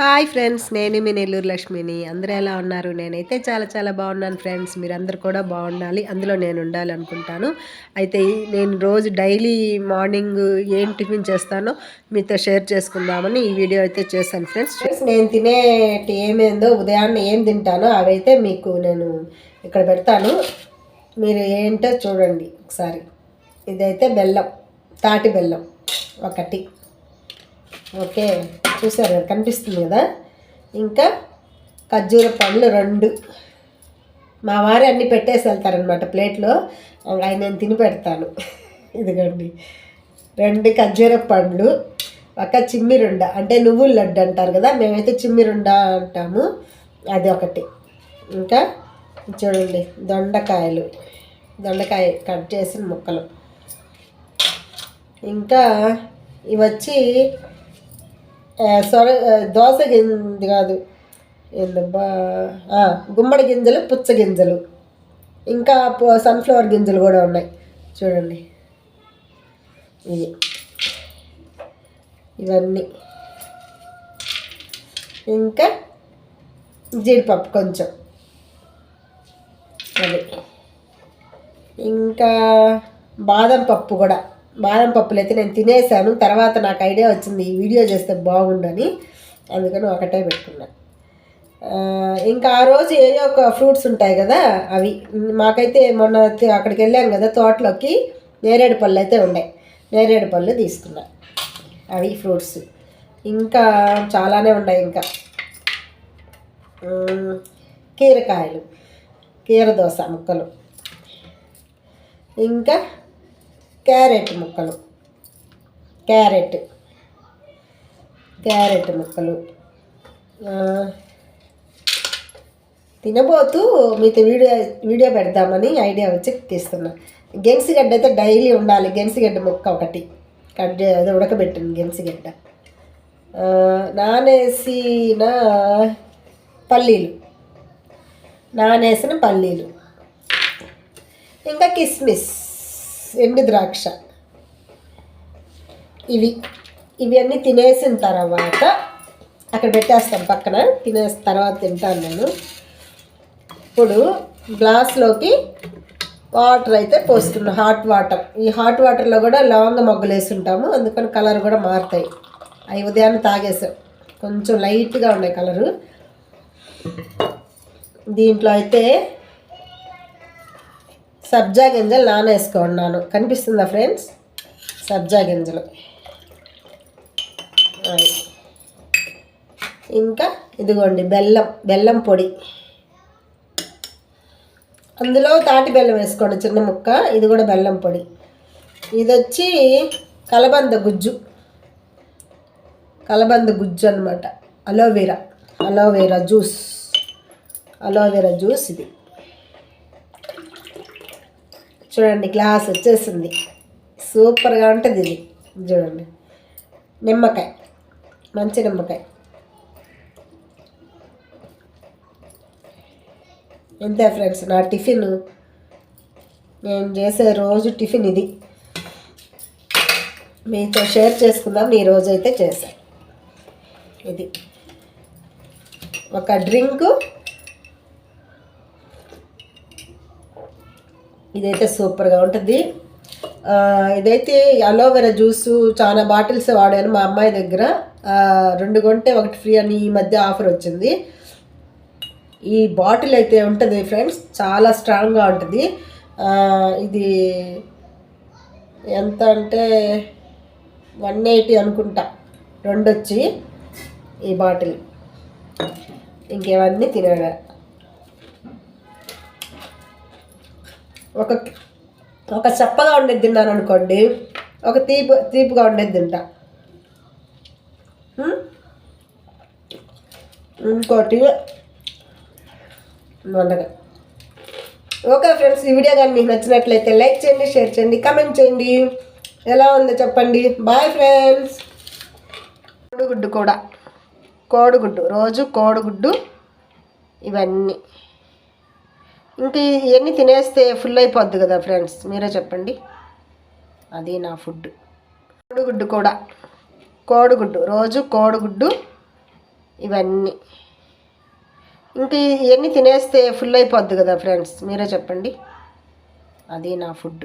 Hi friends నేను మీ నెల్లూరు లక్ష్మిని. అందరూ ఎలా ఉన్నారు? నేనైతే చాలా చాలా బాగున్నాను ఫ్రెండ్స్. మీరందరూ కూడా బాగుండాలి. అందులో నేను ఉండాలి అనుకుంటాను అయితే నేను రోజు డైలీ మార్నింగ్ ఏం టిఫిన్ చేస్తానో మీతో షేర్ చేసుకుందామని ఈ వీడియో అయితే చేశాను ఫ్రెండ్స్. ఫ్రెండ్స్ నేను తినేటి ఏమేందో ఉదయాన్నే ఏం తింటానో అవైతే మీకు నేను ఇక్కడ పెడతాను. మీరు ఏంటో చూడండి ఒకసారి. ఇదైతే బెల్లం తాటి బెల్లం ఒకటి ఓకే చూసారు కదా కనిపిస్తుంది కదా? ఇంకా ఖర్జూర పండ్లు రెండు. మా వారు అన్ని పెట్టేసి వెళ్తారనమాట ప్లేట్లో. ఆయన నేను తిని పెడతాను. ఇదిగోండి. రెండు ఖర్జూర పండ్లు ఒక చిమ్మిరుండ అంటే నువ్వుల లడ్డు అంటారు కదా మేమైతే చిమ్మిరుండ అంటాము. అది ఒకటి. ఇంకా చూడండి దొండకాయలు. దొండకాయ కట్ చేసిన ముక్కలు. ఇంకా ఇవచ్చి సొర దోశ దోస గింజ కాదు. ఏందబ్బా గుమ్మడి గింజలు పుచ్చ గింజలు. ఇంకా సన్ఫ్లవర్ గింజలు కూడా ఉన్నాయి. చూడండి. ఇవి. ఇవన్నీ. ఇంకా జీడిపప్పు కొంచెం. అది. ఇంకా బాదం పప్పు కూడా. బాదం పప్పులు అయితే నేను తినేసాను. తర్వాత నాకు ఐడియా వచ్చింది ఈ వీడియో చేస్తే బాగుండని. అందుకని ఒకటే పెట్టుకున్నాను ఇంకా ఆ రోజు ఏదో ఒక ఫ్రూట్స్ ఉంటాయి కదా అవి. మాకైతే మొన్న అక్కడికి వెళ్ళాం కదా తోటలోకి నేరేడు పళ్ళు అయితే ఉన్నాయి నేరేడు పళ్ళు తీసుకున్నా. అవి ఫ్రూట్స్. ఇంకా చాలానే ఉన్నాయి ఇంకా. కీరకాయలు కీర దోశ ముక్కలు. ఇంకా క్యారెట్ ముక్కలు. క్యారెట్. క్యారెట్ ముక్కలు. తినబోతూ మీతో వీడియో వీడియో పెడదామని ఐడియా వచ్చి తీస్తున్నా. గెన్సిగడ్డ అయితే డైలీ ఉండాలి. గెన్సిగడ్డ ముక్క ఒకటి. కట్ అది ఉడకబెట్టింది గెన్సిగడ్డ నానేసిన పల్లీలు. నానేసిన పల్లీలు. ఇంకా కిస్మిస్. ఎండు ద్రాక్ష. ఇవి ఇవన్నీ తినేసిన తర్వాత అక్కడ పెట్టేస్తాం పక్కన. తినేసిన తర్వాత తింటాను నేను. ఇప్పుడు గ్లాస్లోకి వాటర్ అయితే పోస్తున్నాను హాట్ వాటర్. ఈ హాట్ వాటర్లో కూడా లవంగ మొగ్గలు వేసుంటాము అందుకని కలర్ కూడా మారుతాయి. అవి ఉదయాన్నే తాగేసాం. కొంచెం లైట్గా ఉన్నాయి కలరు. దీంట్లో అయితే సబ్జా గింజలు నానేసుకున్నాను. కనిపిస్తుందా ఫ్రెండ్స్? సబ్జా గింజలు. ఇంకా ఇదిగోండి బెల్లం బెల్లం పొడి. అందులో తాటి బెల్లం వేసుకోండి చిన్న ముక్క. ఇది కూడా బెల్లం పొడి. ఇది వచ్చి కలబంద గుజ్జు. కలబంద గుజ్జు అనమాట aloe vera. Aloe vera juice. Aloe vera juice ఇది. చూడండి గ్లాస్ వచ్చేసింది. సూపర్గా ఉంటుంది ఇది. చూడండి. నిమ్మకాయ. మంచి నిమ్మకాయ. ఎంత ఫ్రెండ్స్ నా టిఫిన్. నేను చేసే రోజు టిఫిన్ ఇది. మీతో షేర్ చేసుకుందాం ఈ రోజు అయితే చేశాను ఇది. ఒక డ్రింకు ఇదైతే సూపర్గా ఉంటుంది. ఇదైతే అలోవెరా జ్యూస్ చాలా బాటిల్స్ వాడాను మా అమ్మాయి దగ్గర. రెండు కొంటే ఒకటి ఫ్రీ అని ఈ మధ్య ఆఫర్ వచ్చింది. ఈ బాటిల్ అయితే ఉంటుంది ఫ్రెండ్స్ చాలా స్ట్రాంగ్గా ఉంటుంది. ఇది ఎంత అంటే వన్ ఎయిటీ అనుకుంటా రెండు వచ్చి ఈ బాటిల్. ఇంకేవన్నీ తినగా ఒక ఒక చప్పగా ఉండేది తిన్నాను అనుకోండి ఒక తీపు తీపుగా ఉండేది తింటా. ఇంకోటి వండగా. ఓకే ఫ్రెండ్స్ ఈ వీడియో కానీ మీకు నచ్చినట్లయితే లైక్ చేయండి షేర్ చేయండి కమెంట్ చేయండి. ఎలా ఉందో చెప్పండి. బాయ్ ఫ్రెండ్స్ కోడిగుడ్డు కూడా. కోడిగుడ్డు రోజు కోడిగుడ్డు ఇవన్నీ. ఇంక ఇవన్నీ తినేస్తే ఫుల్ అయిపోద్ది కదా ఫ్రెండ్స్ మీరే చెప్పండి. అది నా ఫుడ్ కోడిగుడ్డు కూడా. కోడిగుడ్డు. రోజు కోడిగుడ్డు ఇవన్నీ. ఇంకా ఇవన్నీ తినేస్తే ఫుల్ అయిపోద్ది కదా ఫ్రెండ్స్ మీరే చెప్పండి. అది నా ఫుడ్